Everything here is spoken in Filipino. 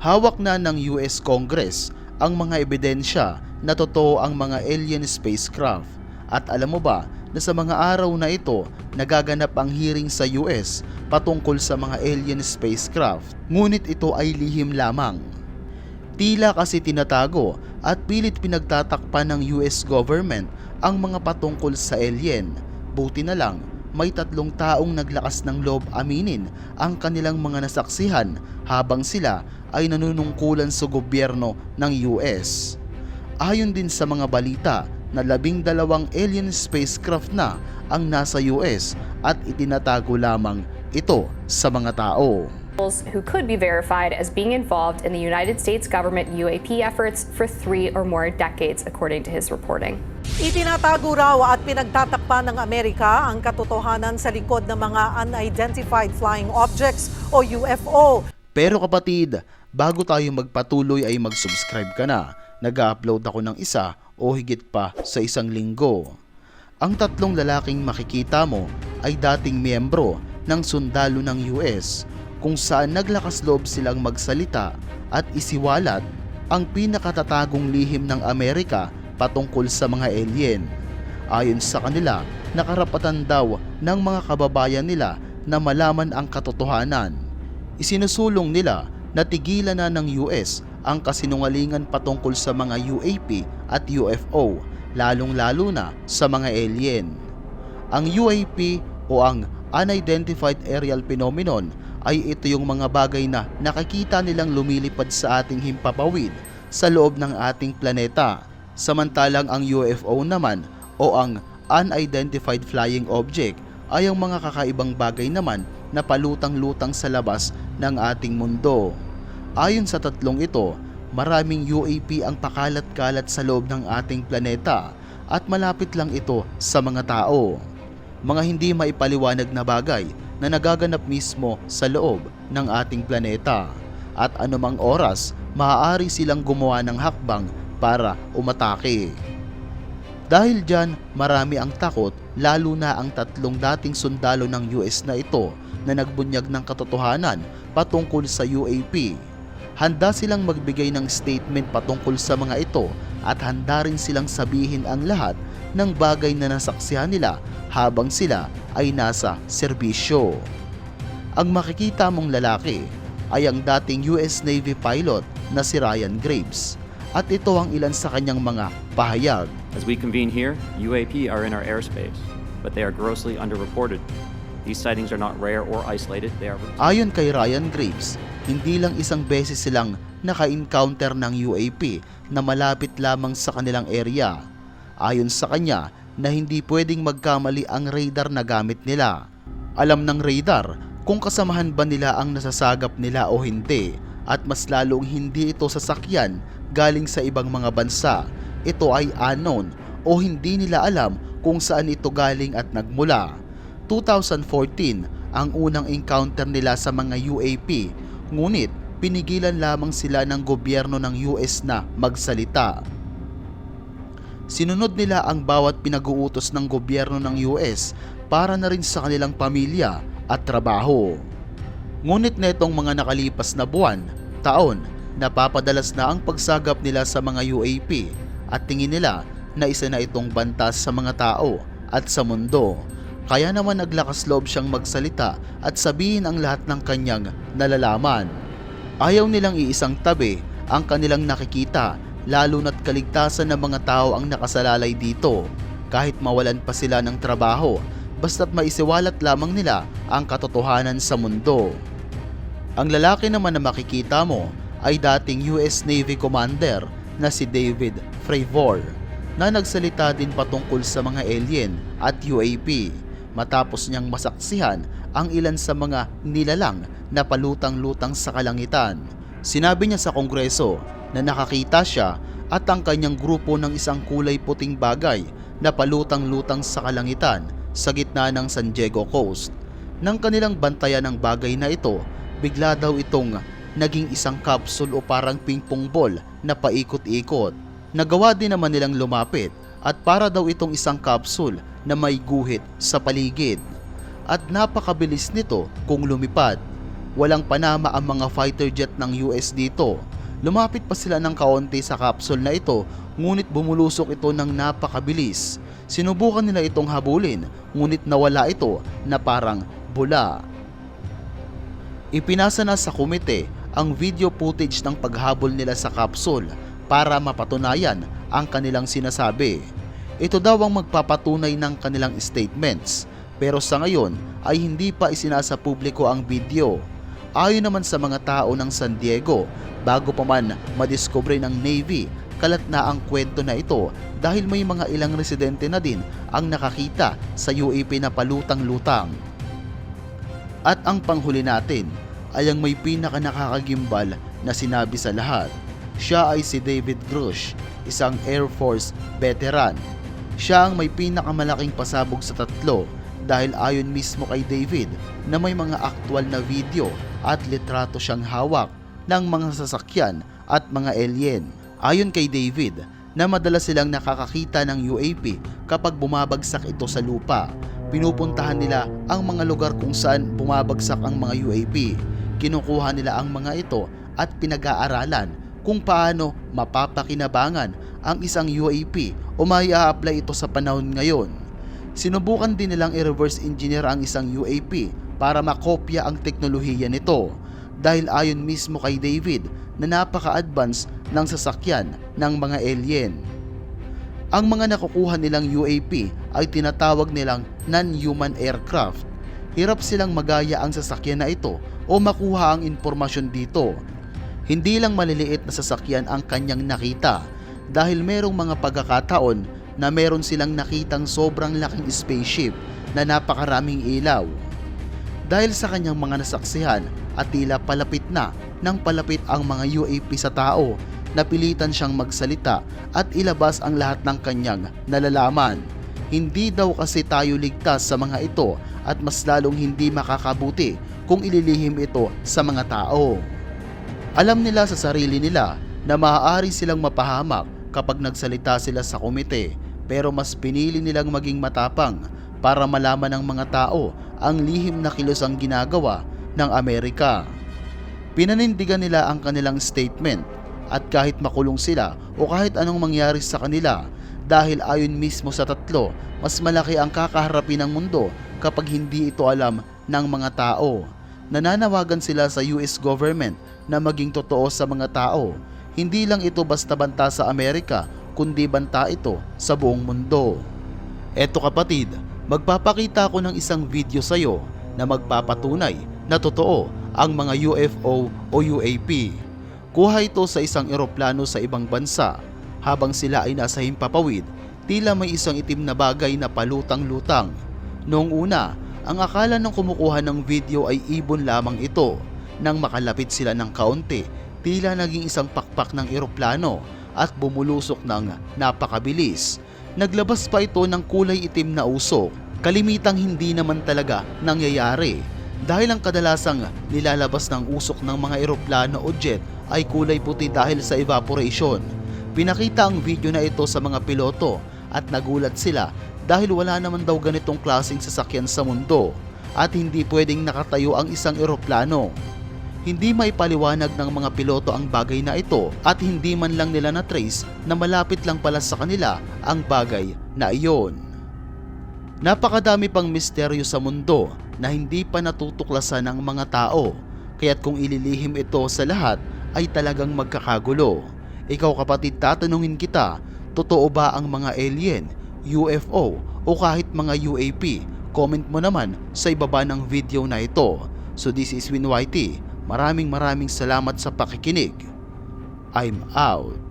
Hawak na ng US Congress ang mga ebidensya na totoo ang mga alien spacecraft. At alam mo ba na sa mga araw na ito, nagaganap ang hearing sa US patungkol sa mga alien spacecraft. Ngunit ito ay lihim lamang. Tila kasi tinatago at pilit pinagtatakpan ng US government ang mga patungkol sa alien. Buti na lang, may tatlong taong naglakas ng loob aminin ang kanilang mga nasaksihan habang sila ay nanunungkulan sa gobyerno ng US. Ayon din sa mga balita na labing dalawang alien spacecraft na ang nasa US at itinatago lamang ito sa mga tao. who could be verified as being involved in the United States government UAP efforts for three or more decades, according to his reporting. Itinatago raw at pinagtatakpan ng Amerika ang katotohanan sa likod ng mga unidentified flying objects o UFO. Pero kapatid, bago tayo magpatuloy ay mag-subscribe ka na. Nag-upload ako ng isa o higit pa sa isang linggo. Ang tatlong lalaking makikita mo ay dating miyembro ng sundalo ng US kung saan naglakas loob silang magsalita at isiwalat ang pinakatatagong lihim ng Amerika patungkol sa mga alien. Ayon sa kanila, nakarapatan daw ng mga kababayan nila na malaman ang katotohanan. Isinusulong nila na tigilan na ng US ang kasinungalingan patungkol sa mga UAP at UFO, lalong-lalo na sa mga alien. Ang UAP o ang Unidentified Aerial Phenomenon ay ito yung mga bagay na nakikita nilang lumilipad sa ating himpapawid sa loob ng ating planeta. Samantalang ang UFO naman o ang Unidentified Flying Object ay ang mga kakaibang bagay naman na palutang-lutang sa labas ng ating mundo. Ayon sa tatlong ito, maraming UAP ang pakalat-kalat sa loob ng ating planeta at malapit lang ito sa mga tao. Mga hindi maipaliwanag na bagay na nagaganap mismo sa loob ng ating planeta at anumang oras maaari silang gumawa ng hakbang para umatake. Dahil dyan, marami ang takot lalo na ang tatlong dating sundalo ng US na ito na nagbunyag ng katotohanan patungkol sa UAP. Handa silang magbigay ng statement patungkol sa mga ito at handa rin silang sabihin ang lahat ng bagay na nasaksihan nila habang sila ay nasa serbisyo. Ang makikita mong lalaki ay ang dating US Navy pilot na si Ryan Graves at ito ang ilan sa kanyang mga pahayag. As we convene here, UAP are in our airspace, but they are grossly underreported. These sightings are not rare or isolated, they are Ayon kay Ryan Graves, hindi lang isang beses silang naka-encounter ng UAP na malapit lamang sa kanilang area. Ayon sa kanya na hindi pwedeng magkamali ang radar na gamit nila. Alam ng radar kung kasamahan ba nila ang nasasagap nila o hindi at mas lalong hindi ito sasakyan galing sa ibang mga bansa. Ito ay unknown o hindi nila alam kung saan ito galing at nagmula. 2014 ang unang encounter nila sa mga UAP, ngunit pinigilan lamang sila ng gobyerno ng US na magsalita. Sinunod nila ang bawat pinag-uutos ng gobyerno ng US para na rin sa kanilang pamilya at trabaho. Ngunit netong mga nakalipas na buwan, taon, napapadalas na ang pagsagap nila sa mga UAP at tingin nila na isa na itong bantas sa mga tao at sa mundo. Kaya naman naglakas loob siyang magsalita at sabihin ang lahat ng kanyang nalalaman. Ayaw nilang iisang tabi ang kanilang nakikita lalo na't kaligtasan ng mga tao ang nakasalalay dito kahit mawalan pa sila ng trabaho basta't maisiwalat lamang nila ang katotohanan sa mundo. Ang lalaki naman na makikita mo ay dating US Navy Commander na si David Fravor na nagsalita din patungkol sa mga alien at UAP matapos niyang masaksihan ang ilan sa mga nilalang na palutang-lutang sa kalangitan. Sinabi niya sa kongreso na nakakita siya at ang kanyang grupo ng isang kulay puting bagay na palutang-lutang sa kalangitan sa gitna ng San Diego Coast. Nang kanilang bantayan ang bagay na ito, bigla daw itong naging isang capsule o parang pingpong ball na paikot-ikot. Nagawa din naman nilang lumapit at para daw itong isang capsule na may guhit sa paligid. At napakabilis nito kung lumipad. walang panama ang mga fighter jet ng US dito. Lumapit pa sila ng kaunti sa capsule na ito ngunit bumulusok ito ng napakabilis. Sinubukan nila itong habulin ngunit nawala ito na parang bula. Ipinasa na sa komite ang video footage ng paghabol nila sa capsule para mapatunayan ang kanilang sinasabi. Ito daw ang magpapatunay ng kanilang statements pero sa ngayon ay hindi pa isinasa publiko ang video. Ayon naman sa mga tao ng San Diego, bago pa man madiskubre ng Navy, kalat na ang kwento na ito dahil may mga ilang residente na din ang nakakita sa UAP na palutang-lutang. At ang panghuli natin ay ang may pinaka nakakagimbal na sinabi sa lahat. Siya ay si David Grush, isang Air Force veteran. Siya ang may pinakamalaking pasabog sa tatlo dahil ayon mismo kay David na may mga aktwal na video at litrato siyang hawak ng mga sasakyan at mga alien. Ayon kay David na madalas silang nakakakita ng UAP kapag bumabagsak ito sa lupa. Pinupuntahan nila ang mga lugar kung saan bumabagsak ang mga UAP. Kinukuha nila ang mga ito at pinag-aaralan kung paano mapapakinabangan ang isang UAP o may apply ito sa panahon ngayon. Sinubukan din nilang i-reverse engineer ang isang UAP para makopya ang teknolohiya nito dahil ayon mismo kay David na napaka-advance ng sasakyan ng mga alien. Ang mga nakukuha nilang UAP ay tinatawag nilang non-human aircraft. Hirap silang magaya ang sasakyan na ito o makuha ang impormasyon dito. Hindi lang maliliit na sasakyan ang kanyang nakita dahil merong mga pagkakataon na meron silang nakitang sobrang laking spaceship na napakaraming ilaw. Dahil sa kanyang mga nasaksihan at tila palapit na ng palapit ang mga UAP sa tao, napilitan siyang magsalita at ilabas ang lahat ng kanyang nalalaman. Hindi daw kasi tayo ligtas sa mga ito at mas lalong hindi makakabuti kung ililihim ito sa mga tao. Alam nila sa sarili nila na maaari silang mapahamak kapag nagsalita sila sa komite pero mas pinili nilang maging matapang para malaman ng mga tao ang lihim na kilos ang ginagawa ng Amerika. Pinanindigan nila ang kanilang statement at kahit makulong sila o kahit anong mangyari sa kanila dahil ayon mismo sa tatlo, mas malaki ang kakaharapin ng mundo kapag hindi ito alam ng mga tao. Nananawagan sila sa US government na maging totoo sa mga tao. Hindi lang ito basta banta sa Amerika, kundi banta ito sa buong mundo. Eto kapatid, magpapakita ako ng isang video sa iyo na magpapatunay na totoo ang mga UFO o UAP. Kuha ito sa isang eroplano sa ibang bansa. Habang sila ay nasa himpapawid, tila may isang itim na bagay na palutang-lutang. Noong una, ang akala ng kumukuha ng video ay ibon lamang ito. Nang makalapit sila ng kaunti, tila naging isang pakpak ng eroplano at bumulusok ng napakabilis. Naglabas pa ito ng kulay itim na usok. Kalimitang hindi naman talaga nangyayari dahil ang kadalasang nilalabas ng usok ng mga eroplano o jet ay kulay puti dahil sa evaporation. Pinakita ang video na ito sa mga piloto at nagulat sila dahil wala naman daw ganitong klaseng sasakyan sa mundo at hindi pwedeng nakatayo ang isang eroplano. Hindi may paliwanag ng mga piloto ang bagay na ito at hindi man lang nila na-trace na malapit lang pala sa kanila ang bagay na iyon. Napakadami pang misteryo sa mundo na hindi pa natutuklasan ng mga tao, kaya't kung ililihim ito sa lahat ay talagang magkakagulo. Ikaw kapatid tatanungin kita, totoo ba ang mga alien, UFO o kahit mga UAP? Comment mo naman sa ibaba ng video na ito. So this is Win Whitey. Maraming maraming salamat sa pakikinig. I'm out.